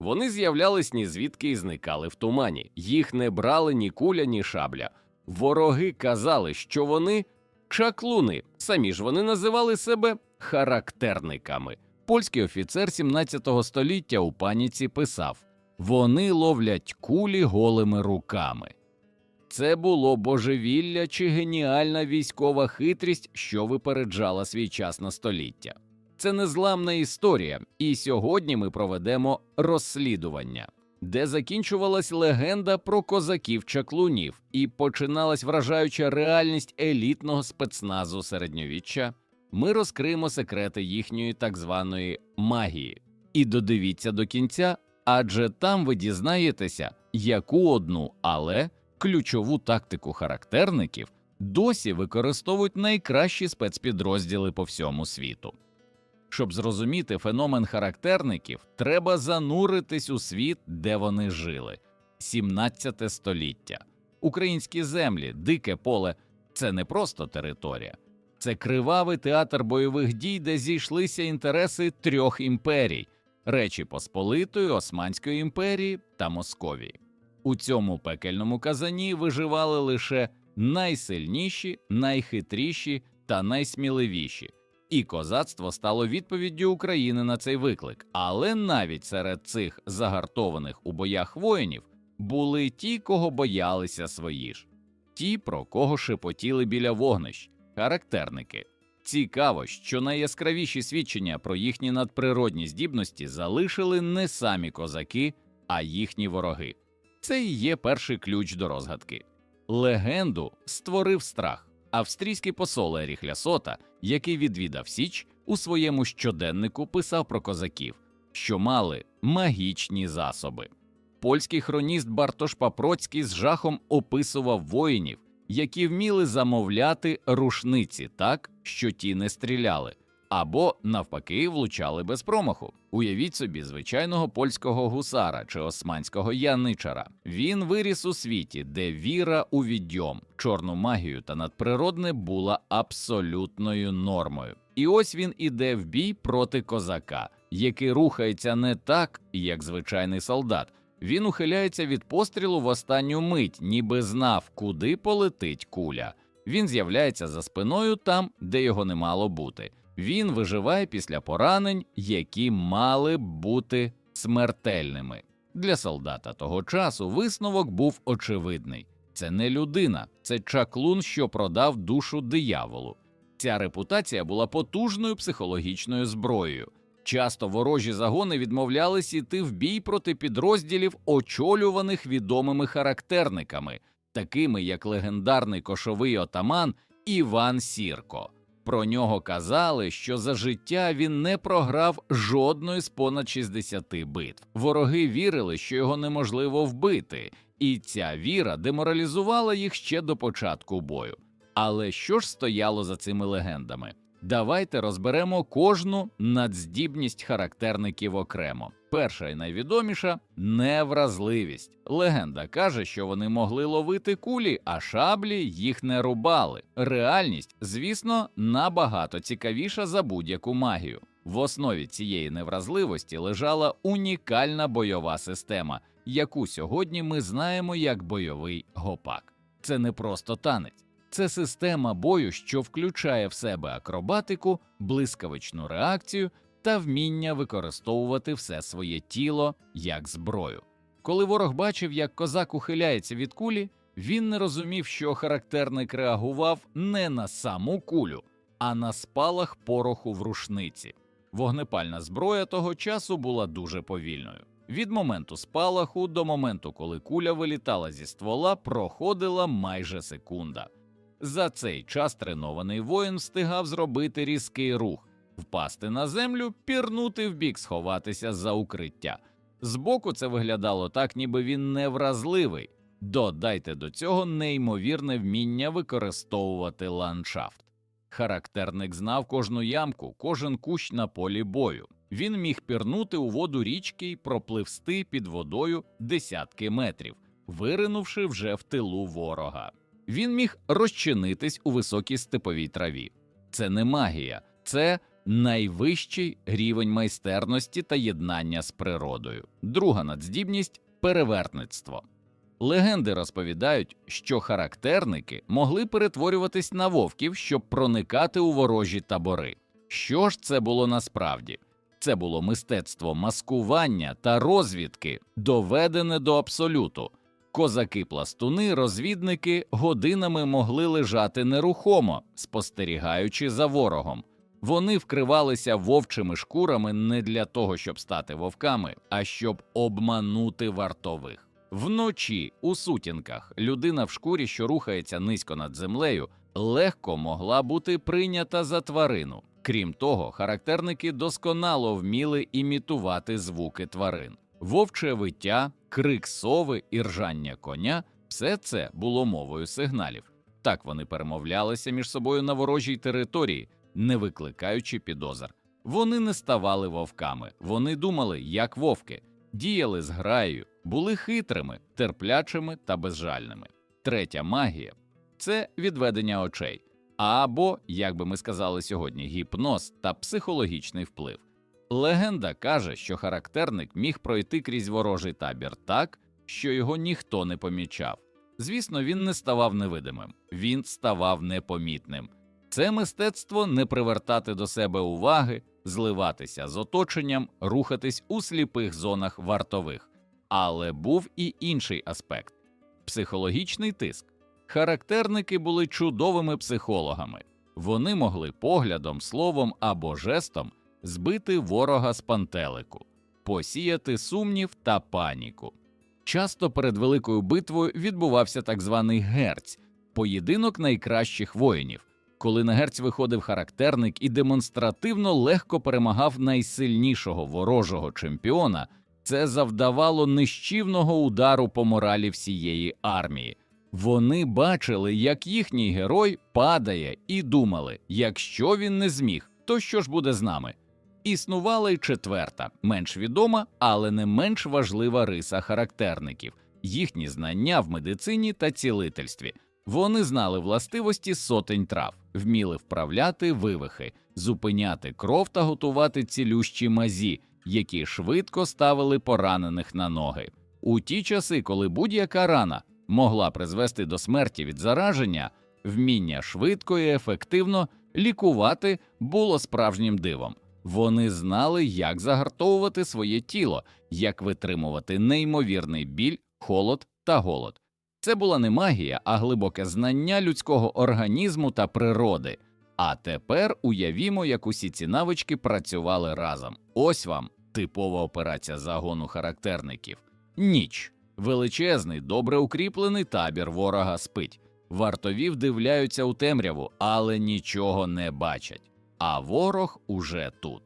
Вони з'являлись ні звідки і зникали в тумані. Їх не брали ні куля, ні шабля. Вороги казали, що вони чаклуни. Самі ж вони називали себе характерниками. Польський офіцер 17 століття у паніці писав: вони ловлять кулі голими руками. Це було божевілля чи геніальна військова хитрість, що випереджала свій час на століття. Це незламна історія, і сьогодні ми проведемо розслідування, де закінчувалась легенда про козаків-чаклунів і починалась вражаюча реальність елітного спецназу середньовіччя. Ми розкриємо секрети їхньої так званої магії. І додивіться до кінця, адже там ви дізнаєтеся, яку одну, але ключову тактику характерників досі використовують найкращі спецпідрозділи по всьому світу. Щоб зрозуміти феномен характерників, треба зануритись у світ, де вони жили. 17 століття. Українські землі, дике поле це не просто територія, це кривавий театр бойових дій, де зійшлися інтереси трьох імперій Речі Посполитої, Османської імперії та Московії. У цьому пекельному казані виживали лише найсильніші, найхитріші та найсміливіші. І козацтво стало відповіддю України на цей виклик. Але навіть серед цих загартованих у боях воїнів були ті, кого боялися свої ж, ті, про кого шепотіли біля вогнищ, характерники. Цікаво, що найяскравіші свідчення про їхні надприродні здібності залишили не самі козаки, а їхні вороги. Це і є перший ключ до розгадки. Легенду створив страх. Австрійський посол Еріх Лясота, який відвідав Січ, у своєму щоденнику писав про козаків, що мали магічні засоби. Польський хроніст Бартош Папроцький з жахом описував воїнів, які вміли замовляти рушниці так, що ті не стріляли, або навпаки влучали без промаху. Уявіть собі звичайного польського гусара чи османського яничара. Він виріс у світі, де віра у відьом, чорну магію та надприродне була абсолютною нормою. І ось він іде в бій проти козака, який рухається не так, як звичайний солдат. Він ухиляється від пострілу в останню мить, ніби знав, куди полетить куля. Він з'являється за спиною там, де його не мало бути. Він виживає після поранень, які мали б бути смертельними. Для солдата того часу висновок був очевидний: це не людина, це чаклун, що продав душу дияволу. Ця репутація була потужною психологічною зброєю. Часто ворожі загони відмовлялись іти в бій проти підрозділів, очолюваних відомими характерниками, такими як легендарний кошовий отаман Іван Сірко. Про нього казали, що за життя він не програв жодної з понад 60 битв. Вороги вірили, що його неможливо вбити, і ця віра деморалізувала їх ще до початку бою. Але що ж стояло за цими легендами? Давайте розберемо кожну надздібність характерників окремо. Перша і найвідоміша невразливість. Легенда каже, що вони могли ловити кулі, а шаблі їх не рубали. Реальність, звісно, набагато цікавіша за будь-яку магію. В основі цієї невразливості лежала унікальна бойова система, яку сьогодні ми знаємо як бойовий гопак. Це не просто танець. Це система бою, що включає в себе акробатику, блискавичну реакцію та вміння використовувати все своє тіло як зброю. Коли ворог бачив, як козак ухиляється від кулі, він не розумів, що характерник реагував не на саму кулю, а на спалах пороху в рушниці. Вогнепальна зброя того часу була дуже повільною. Від моменту спалаху до моменту, коли куля вилітала зі ствола, проходила майже секунда. За цей час тренований воїн встигав зробити різкий рух, впасти на землю, пірнути вбік, сховатися за укриття. Збоку це виглядало так, ніби він невразливий. Додайте до цього неймовірне вміння використовувати ландшафт. Характерник знав кожну ямку, кожен кущ на полі бою. Він міг пірнути у воду річки й пропливсти під водою десятки метрів, виринувши вже в тилу ворога. Він міг розчинитись у високій степовій траві. Це не магія, це найвищий рівень майстерності та єднання з природою. Друга надздібність перевертництво. Легенди розповідають, що характерники могли перетворюватись на вовків, щоб проникати у ворожі табори. Що ж це було насправді? Це було мистецтво маскування та розвідки, доведене до абсолюту. Козаки-пластуни, розвідники годинами могли лежати нерухомо, спостерігаючи за ворогом. Вони вкривалися вовчими шкурами не для того, щоб стати вовками, а щоб обманути вартових. Вночі у сутінках людина в шкурі, що рухається низько над землею, легко могла бути прийнята за тварину. Крім того, характерники досконало вміли імітувати звуки тварин. Вовче виття, крик сови і ржання коня все це було мовою сигналів. Так вони перемовлялися між собою на ворожій території, не викликаючи підозр. Вони не ставали вовками, вони думали, як вовки, діяли з граєю, були хитрими, терплячими та безжальними. Третя магія це відведення очей, або, як би ми сказали сьогодні, гіпноз та психологічний вплив. Легенда каже, що характерник міг пройти крізь ворожий табір так, що його ніхто не помічав. Звісно, він не ставав невидимим, він ставав непомітним. Це мистецтво не привертати до себе уваги, зливатися з оточенням, рухатись у сліпих зонах вартових. Але був і інший аспект психологічний тиск. Характерники були чудовими психологами. Вони могли поглядом, словом або жестом збити ворога з пантелику, посіяти сумнів та паніку. Часто перед великою битвою відбувався так званий герць поєдинок найкращих воїнів, коли на герць виходив характерник і демонстративно легко перемагав найсильнішого ворожого чемпіона, це завдавало нищівного удару по моралі всієї армії. Вони бачили, як їхній герой падає, і думали: якщо він не зміг, то що ж буде з нами? Існувала й четверта, менш відома, але не менш важлива риса характерників їхні знання в медицині та цілительстві. Вони знали властивості сотень трав, вміли вправляти вивихи, зупиняти кров та готувати цілющі мазі, які швидко ставили поранених на ноги. У ті часи, коли будь-яка рана могла призвести до смерті від зараження, вміння швидко і ефективно лікувати було справжнім дивом. Вони знали, як загартовувати своє тіло, як витримувати неймовірний біль, холод та голод. Це була не магія, а глибоке знання людського організму та природи. А тепер уявімо, як усі ці навички працювали разом. Ось вам типова операція загону характерників. Ніч величезний, добре укріплений табір ворога спить. Вартові вдивляються у темряву, але нічого не бачать. А ворог уже тут.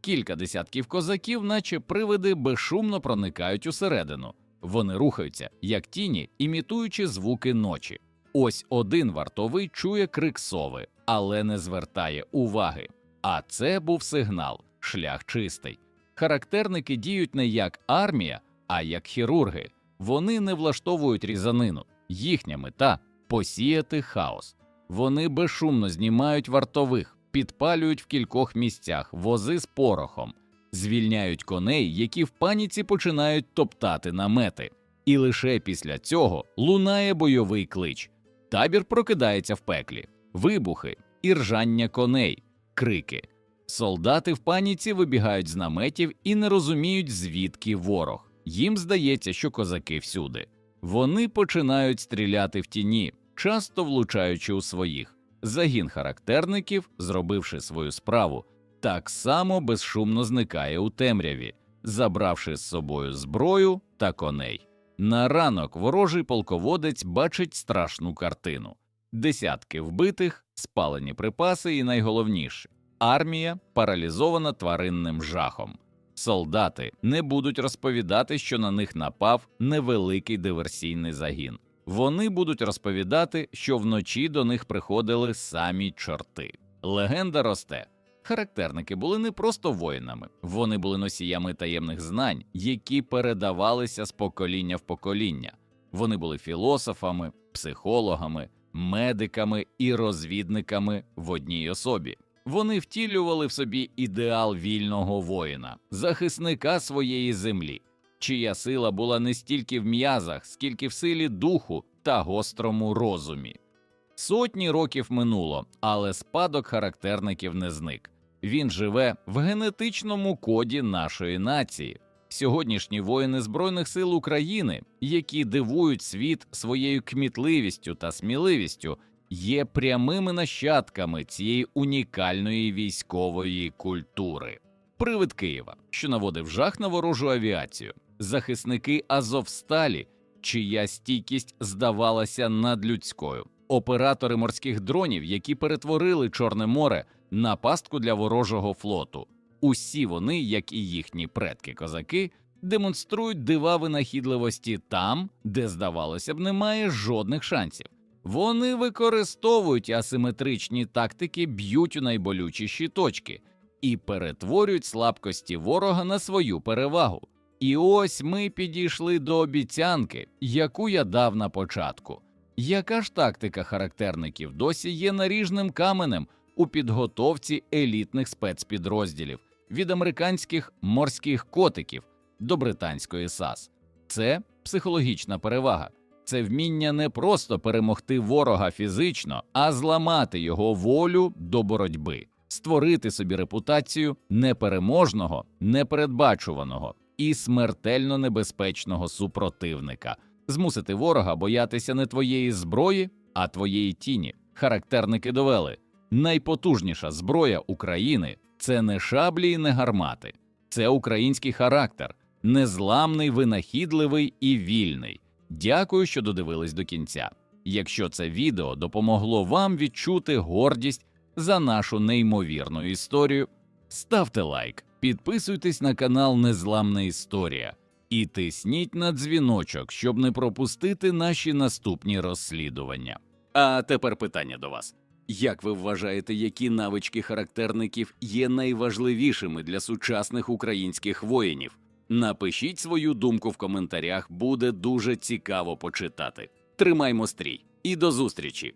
Кілька десятків козаків, наче привиди, безшумно проникають усередину. Вони рухаються, як тіні, імітуючи звуки ночі. Ось один вартовий чує крик сови, але не звертає уваги. А це був сигнал, шлях чистий. Характерники діють не як армія, а як хірурги. Вони не влаштовують різанину. Їхня мета посіяти хаос. Вони безшумно знімають вартових, підпалюють в кількох місцях вози з порохом, звільняють коней, які в паніці починають топтати намети. І лише після цього лунає бойовий клич. Табір прокидається в пеклі, вибухи, і ржання коней, крики. Солдати в паніці вибігають з наметів і не розуміють, звідки ворог. Їм здається, що козаки всюди. Вони починають стріляти в тіні, часто влучаючи у своїх. Загін характерників, зробивши свою справу, так само безшумно зникає у темряві, забравши з собою зброю та коней. На ранок ворожий полководець бачить страшну картину: десятки вбитих, спалені припаси, і найголовніше армія паралізована тваринним жахом. Солдати не будуть розповідати, що на них напав невеликий диверсійний загін. Вони будуть розповідати, що вночі до них приходили самі чорти. Легенда росте. Характерники були не просто воїнами, вони були носіями таємних знань, які передавалися з покоління в покоління. Вони були філософами, психологами, медиками і розвідниками в одній особі. Вони втілювали в собі ідеал вільного воїна, захисника своєї землі, чия сила була не стільки в м'язах, скільки в силі духу та гострому розумі. Сотні років минуло, але спадок характерників не зник. Він живе в генетичному коді нашої нації. Сьогоднішні воїни Збройних сил України, які дивують світ своєю кмітливістю та сміливістю, є прямими нащадками цієї унікальної військової культури. Привид Києва, що наводив жах на ворожу авіацію, захисники Азовсталі, чия стійкість здавалася надлюдською, оператори морських дронів, які перетворили Чорне море на пастку для ворожого флоту. Усі вони, як і їхні предки козаки, демонструють дива винахідливості там, де, здавалося б, немає жодних шансів. Вони використовують асиметричні тактики, б'ють у найболючіші точки і перетворюють слабкості ворога на свою перевагу. І ось ми підійшли до обіцянки, яку я дав на початку. Яка ж тактика характерників досі є наріжним каменем у підготовці елітних спецпідрозділів від американських морських котиків до британської САС? Це психологічна перевага. Це вміння не просто перемогти ворога фізично, а зламати його волю до боротьби, створити собі репутацію непереможного, непередбачуваного і смертельно небезпечного супротивника, змусити ворога боятися не твоєї зброї, а твоєї тіні. Характерники довели найпотужніша зброя України це не шаблі і не гармати, це український характер, незламний, винахідливий і вільний. Дякую, що додивились до кінця. Якщо це відео допомогло вам відчути гордість за нашу неймовірну історію, ставте лайк, підписуйтесь на канал Незламна Історія і тисніть на дзвіночок, щоб не пропустити наші наступні розслідування. А тепер питання до вас. Як ви вважаєте, які навички характерників є найважливішими для сучасних українських воїнів? Напишіть свою думку в коментарях, буде дуже цікаво почитати. Тримаймо стрій і до зустрічі!